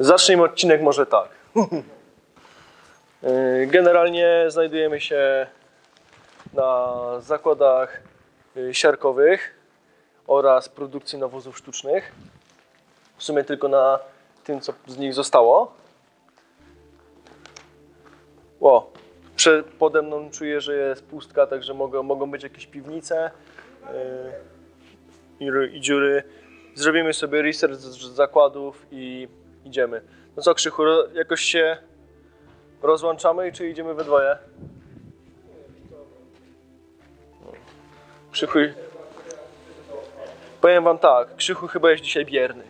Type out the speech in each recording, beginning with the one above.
Zacznijmy odcinek może tak. Yy, Generalnie znajdujemy się na zakładach yy, siarkowych oraz produkcji nawozów sztucznych. W sumie tylko na tym, co z nich zostało. O, pode mną czuję, że jest pustka, także mogą, mogą być jakieś piwnice yy, i, dziury. Zrobimy sobie research z zakładów i idziemy. No co Krzychu, jakoś się rozłączamy i czy idziemy we dwoje? Krzychu... Powiem wam tak, Krzychu chyba jest dzisiaj bierny.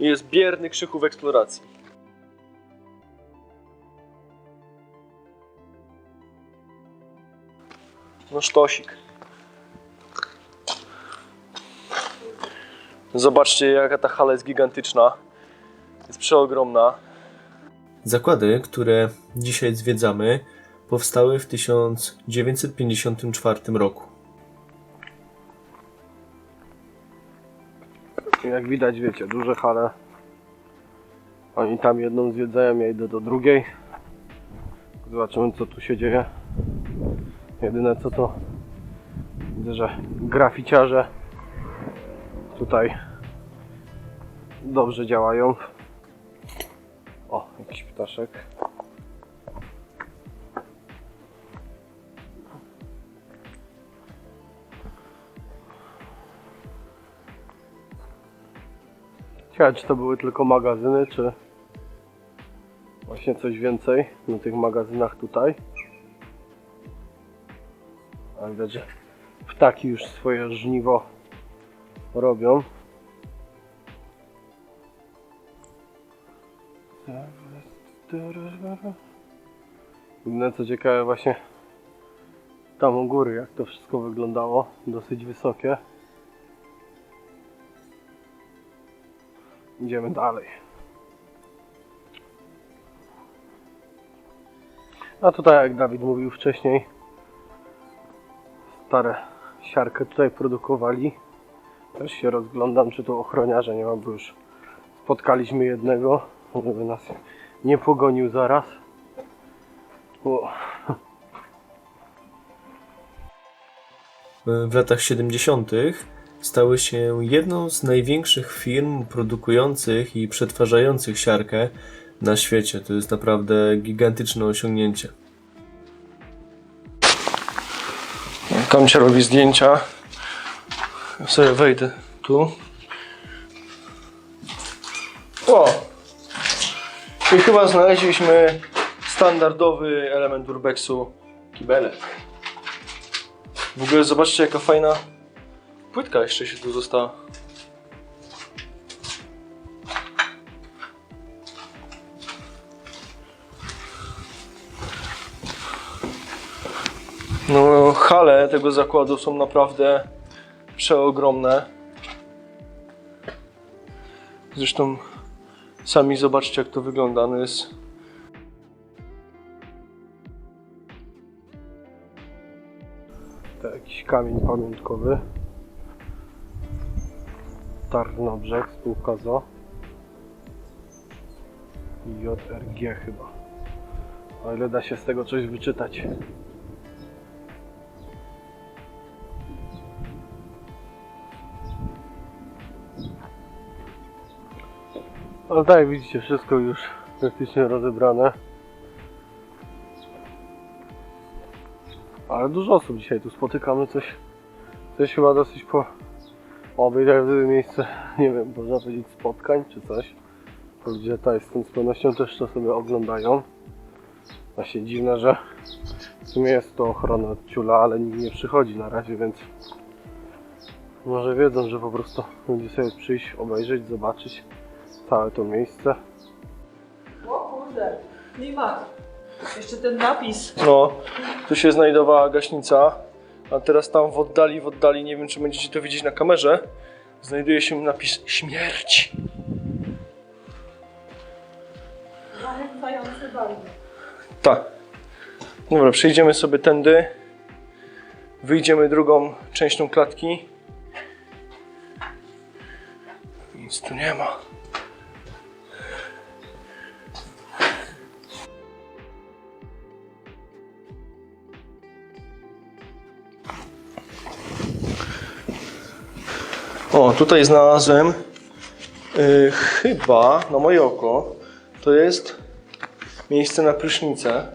Jest bierny Krzychu w eksploracji. No sztosik. Zobaczcie jaka ta hala jest gigantyczna. Przeogromna. Zakłady, które dzisiaj zwiedzamy, powstały w 1954 roku. Jak widać, wiecie, duże hale. Oni tam jedną zwiedzają, ja idę do drugiej. Zobaczymy, co tu się dzieje. Jedyne co to widzę, że graficiarze tutaj dobrze działają. Ptaszek. Ciekawe, czy to były tylko magazyny, czy właśnie coś więcej na tych magazynach tutaj. A widać, że ptaki już swoje żniwo robią. Inne co ciekawe właśnie tam u góry jak to wszystko wyglądało, dosyć wysokie. Idziemy dalej. A tutaj, jak Dawid mówił wcześniej, stare siarkę tutaj produkowali. Też się rozglądam, czy tu ochroniarza nie ma, bo już spotkaliśmy jednego, żeby nas nie pogonił zaraz. O, W latach 70. stały się jedną z największych firm produkujących i przetwarzających siarkę na świecie. To jest naprawdę gigantyczne osiągnięcie. Tam się robi zdjęcia. Ja sobie wejdę tu. O! I chyba znaleźliśmy standardowy element urbexu kibelek. W ogóle zobaczcie jaka fajna płytka jeszcze się tu została. No, hale tego zakładu są naprawdę przeogromne. Zresztą sami zobaczcie, jak to wygląda. No jest to jakiś kamień pamiątkowy. Tarnobrzeg, spółka ZO. JRG chyba. O ile da się z tego coś wyczytać. Ale tak jak widzicie, wszystko już praktycznie rozebrane. Ale dużo osób dzisiaj tu spotykamy, coś, coś chyba dosyć po obejrzałem miejsce, nie wiem, można powiedzieć spotkań czy coś. Ludzie tutaj z tą z pewnością też to sobie oglądają. Właśnie dziwne, że w sumie jest to ochrona od ciula, ale nikt nie przychodzi na razie, więc może wiedzą, że po prostu będzie sobie przyjść, obejrzeć, zobaczyć całe to miejsce. O kurde, klimat. Jeszcze ten napis. No, tu się znajdowała gaśnica, a teraz tam w oddali, w oddali, nie wiem czy będziecie to widzieć na kamerze, znajduje się napis śmierć. Zachęcający bardzo. Tak. Dobra, przejdziemy sobie tędy. Wyjdziemy drugą częścią klatki. Nic tu nie ma. O, tutaj znalazłem y, chyba, na moje oko, to jest miejsce na prysznicę,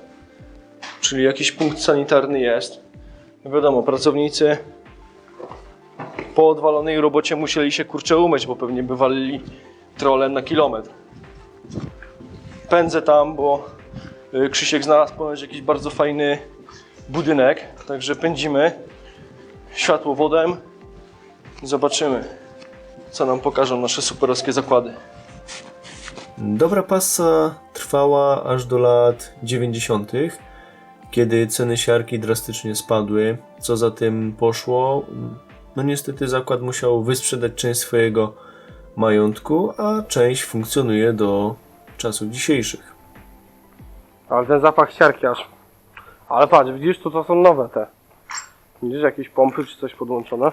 czyli jakiś punkt sanitarny jest. No Wiadomo, pracownicy po odwalonej robocie musieli się kurczę umyć, bo pewnie by walili trolem na kilometr. Pędzę tam, bo y, Krzysiek znalazł ponoć jakiś bardzo fajny budynek, także pędzimy światłowodem zobaczymy, co nam pokażą nasze superowskie zakłady. Dobra pasa trwała aż do lat 90., kiedy ceny siarki drastycznie spadły. Co za tym poszło? No niestety zakład musiał wysprzedać część swojego majątku, a część funkcjonuje do czasów dzisiejszych. Ale ten zapach siarki aż. Ale patrz, widzisz, tu to są nowe te. Widzisz jakieś pompy czy coś podłączone?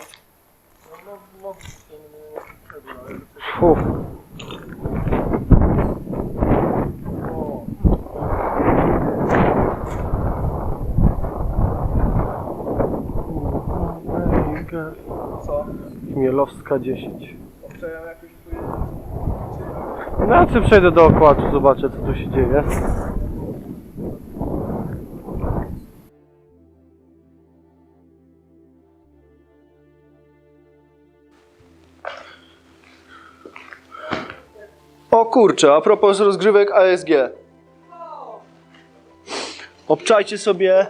Fu. Co? Chmielowska 10. No ja sobie przejdę dookoła, tu zobaczę co tu się dzieje. O kurczę, a propos rozgrywek ASG. Obczajcie sobie,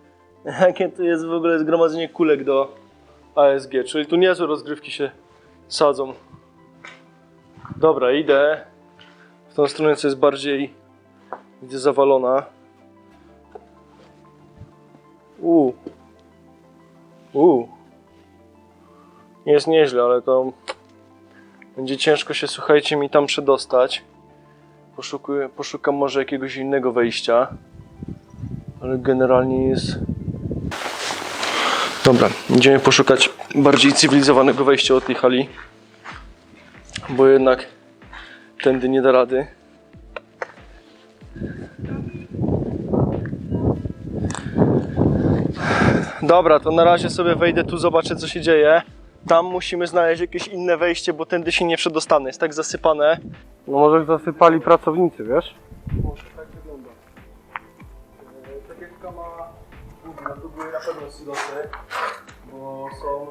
jakie to jest w ogóle zgromadzenie kulek do ASG, czyli tu niezłe rozgrywki się sadzą. Dobra, idę w tą stronę, co jest bardziej widzę zawalona. U. U. Jest nieźle, ale to będzie ciężko się, słuchajcie, mi tam przedostać. Poszukuję, poszukam może jakiegoś innego wejścia. Ale generalnie jest... Dobra, idziemy poszukać bardziej cywilizowanego wejścia od tej hali. Bo jednak tędy nie da rady. Dobra, to na razie sobie wejdę tu, zobaczę co się dzieje. Tam musimy znaleźć jakieś inne wejście, bo tędy się nie przedostanę. Jest tak zasypane. No może zasypali pracownicy, wiesz? Może tak wygląda. Tak jak kama główna, tu były na pewno silosy, bo są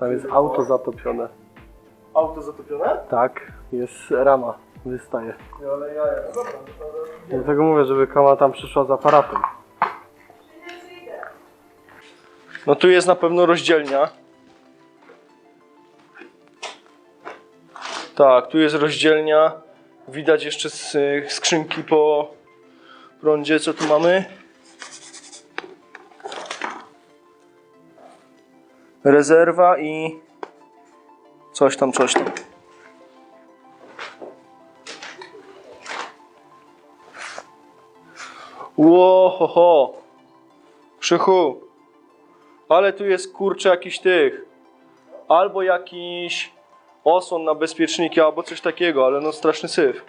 Tam jest auto zatopione. auto zatopione. Tak, jest rama, wystaje. Ale ja, no dobra, no to Dlatego mówię, żeby kama tam przyszła z aparatem. No tu jest na pewno rozdzielnia. Tak, tu jest rozdzielnia. Widać jeszcze z, skrzynki po prądzie. Co tu mamy? Rezerwa i coś tam, coś tam. Ło, ho, ho. Krzychu. Ale tu jest kurczę jakiś tych. Albo jakiś osłon na bezpieczniki, albo coś takiego, ale no straszny syf.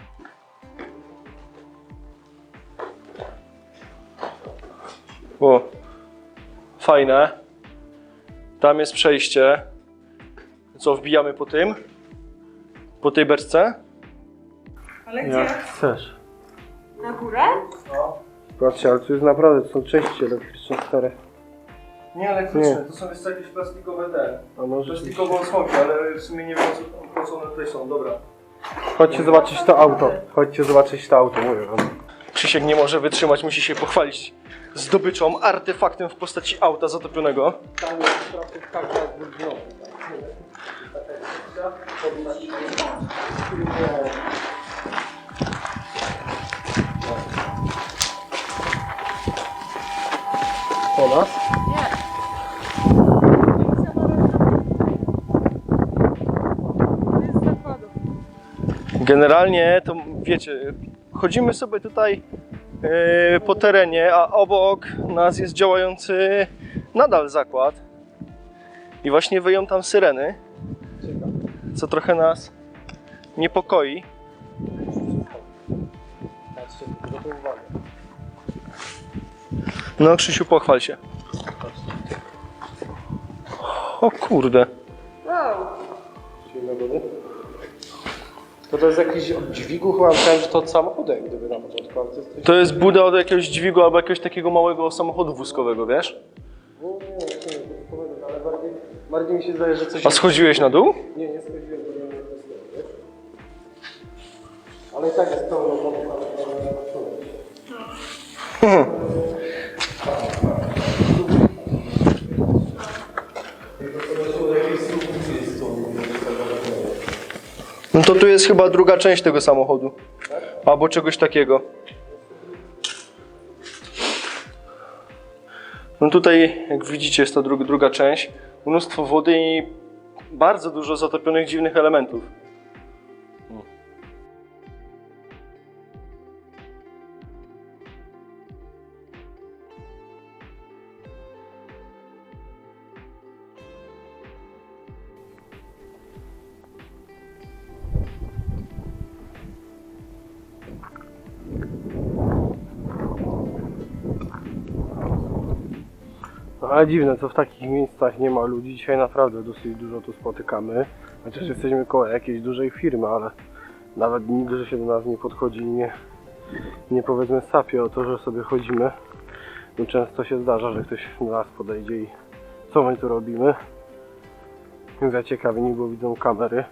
O, fajne. Tam jest przejście. Co, wbijamy po tym? Po tej beczce? Ale Jak gdzie? chcesz. Na górę? Patrzcie, ale tu jest naprawdę, to są części elektryczne stare. Nie elektryczne, Nie. to są jest jakieś plastikowe te. A no. Plastikowe osłonki, ale w sumie nie wiem co, po co one tutaj są, dobra. Chodźcie zobaczyć to auto. Chodźcie zobaczyć to auto, mówię wam. Krzysiek nie może wytrzymać, musi się pochwalić zdobyczą, artefaktem w postaci auta zatopionego. Tam jest trochę tak jak Po nas? Generalnie to wiecie, chodzimy sobie tutaj e, po terenie, a obok nas jest działający nadal zakład. I właśnie wyją tam syreny, co trochę nas niepokoi. No Krzysiu, pochwal się. O kurde. Wow. To to jest jakiś od dźwigu, chyba myślałem, że to od samochodu jak gdyby na początku, ale to jest coś... To jest buda od jakiegoś dźwigu albo jakiegoś takiego małego samochodu wózkowego, wiesz? Nie, nie, nie, nie, powiem, ale bardziej, bardziej mi się zdaje, że coś... A schodziłeś na dół? Nie, nie schodziłem, bo nie wiesz? Ale i tak jest pełno wody, ale ale nie ma co. No to tu jest chyba druga część tego samochodu. Albo czegoś takiego. No tutaj, jak widzicie, jest dru- druga część. Mnóstwo wody i bardzo dużo zatopionych dziwnych elementów. Ale dziwne, co w takich miejscach nie ma ludzi. Dzisiaj naprawdę dosyć dużo tu spotykamy. Chociaż jesteśmy koło jakiejś dużej firmy, ale nawet nigdy że się do nas nie podchodzi i nie, nie powiedzmy sapie o to, że sobie chodzimy. No, często się zdarza, że ktoś do nas podejdzie i co my tu robimy. Zaciekawieni, bo widzą kamery.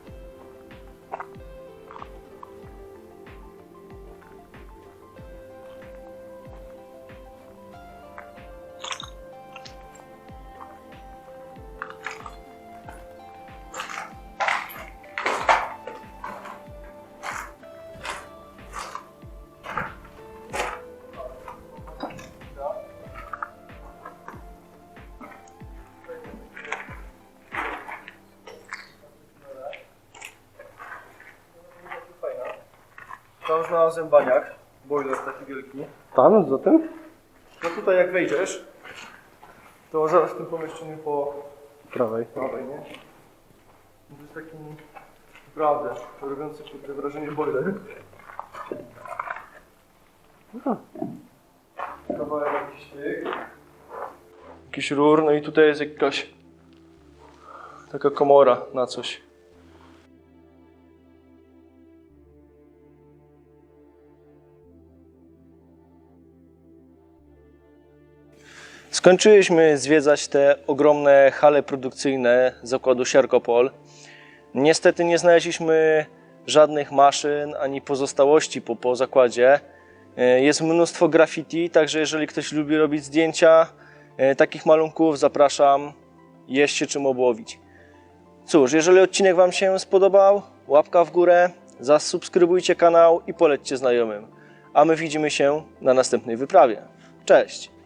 Tam znalazłem baniak, boiler taki wielki. Tam, za tym? No tutaj jak wejdziesz, to zaraz w tym pomieszczeniu po Prawej. prawej, nie? To jest taki naprawdę robiący kurde wrażenie boiler. Kawałek jakiś. Jakiś rur, no i tutaj jest jakaś taka komora na coś. Skończyliśmy zwiedzać te ogromne hale produkcyjne zakładu Siarkopol. Niestety nie znaleźliśmy żadnych maszyn ani pozostałości po, po zakładzie. E, Jest mnóstwo graffiti, także jeżeli ktoś lubi robić zdjęcia e, takich malunków, zapraszam. Jest się czym obłowić. Cóż, jeżeli odcinek Wam się spodobał, łapka w górę, zasubskrybujcie kanał i polećcie znajomym. A my widzimy się na następnej wyprawie. Cześć!